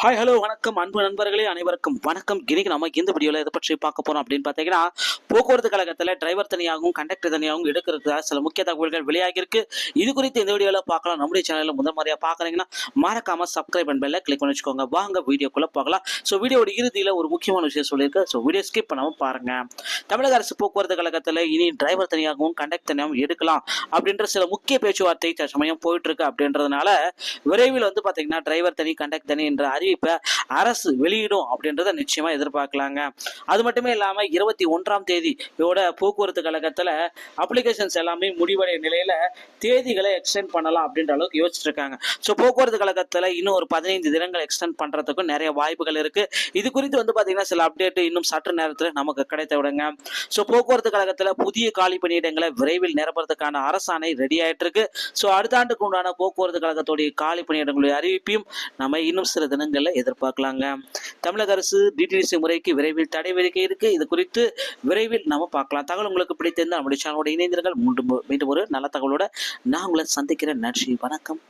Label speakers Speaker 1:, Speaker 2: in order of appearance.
Speaker 1: Hi hello வணக்கம். அன்பு நண்பர்களே அனைவருக்கும் வணக்கம். இன்னைக்கு நம்ம இந்த வீடியோவில் எதை பற்றி பார்க்க போறோம் அப்படின்னு பார்த்தீங்கன்னா போக்குவரத்து கழகத்தில் டிரைவர் தனியாகவும் கண்டக்டர் தனியாகவும் எடுக்கிறதுக்கு சில முக்கிய தகவல்கள் வெளியாகிருக்கு இது குறித்து இந்த வீடியோவில் பார்க்கலாம். நம்முடைய சேனலில் முதல் முறையாக பார்க்குறீங்கன்னா மறக்காம சப்ஸ்கிரைப் அண்ட் பெல்ல கிளிக் பண்ணி வச்சுக்கோங்க. வாங்க வீடியோக்குள்ள பார்க்கலாம் ஸோ வீடியோட இறுதியில் ஒரு முக்கியமான விஷயம் சொல்லியிருக்கு. ஸோ வீடியோ ஸ்கிப் பண்ணாமல் பாருங்க. தமிழக அரசு போக்குவரத்து கழகத்தில் இனி டிரைவர் தனியாகவும் கண்டக்டர் தனியாகவும் எடுக்கலாம் அப்படின்ற சில முக்கிய பேச்சுவார்த்தை தற்சமயம் போயிட்டு இருக்கு அப்படின்றதுனால விரைவில் வந்து பாத்தீங்கன்னா டிரைவர் தனி கண்டக்டர் தனி என்ற அறிவு அறிவிப்பை அரசு வெளியிடும் அப்படின்றத நிச்சயமா எதிர்பார்க்கலாங்க. அது மட்டுமே இல்லாம இருபத்தி ஒன்றாம் தேதி இதோட போக்குவரத்து கழகத்துல அப்ளிகேஷன்ஸ் எல்லாமே முடிவடைய நிலையில தேதிகளை எக்ஸ்டெண்ட் பண்ணலாம் அப்படின்ற அளவுக்கு யோசிச்சுட்டு இருக்காங்க ஸோ போக்குவரத்து கழகத்துல இன்னும் ஒரு பதினைந்து தினங்கள் எக்ஸ்டெண்ட் பண்றதுக்கும் நிறைய வாய்ப்புகள் இருக்கு. இது குறித்து வந்து பாத்தீங்கன்னா சில அப்டேட் இன்னும் சற்று நேரத்தில் நமக்கு கிடைத்த விடுங்க. ஸோ போக்குவரத்து கழகத்துல புதிய காலி பணியிடங்களை விரைவில் நிரப்புறதுக்கான அரசாணை ரெடி ஆயிட்டு இருக்கு ஸோ அடுத்த ஆண்டுக்கு உண்டான போக்குவரத்து கழகத்துடைய காலி பணியிடங்களுடைய அறிவிப்பையும் நம்ம இன்னும் சில தினங்கள் தினங்களில் எதிர்பார்க்கலாங்க. தமிழக அரசு டிடிசி முறைக்கு விரைவில் தடை விதிக்க இருக்கு. இது குறித்து விரைவில் நாம பார்க்கலாம். தகவல் உங்களுக்கு பிடித்திருந்தால் நம்முடைய சேனலோட இணைந்திருங்கள். மீண்டும் மீண்டும் ஒரு நல்ல தகவலோட நான் உங்களை சந்திக்கிறேன். நன்றி. வணக்கம்.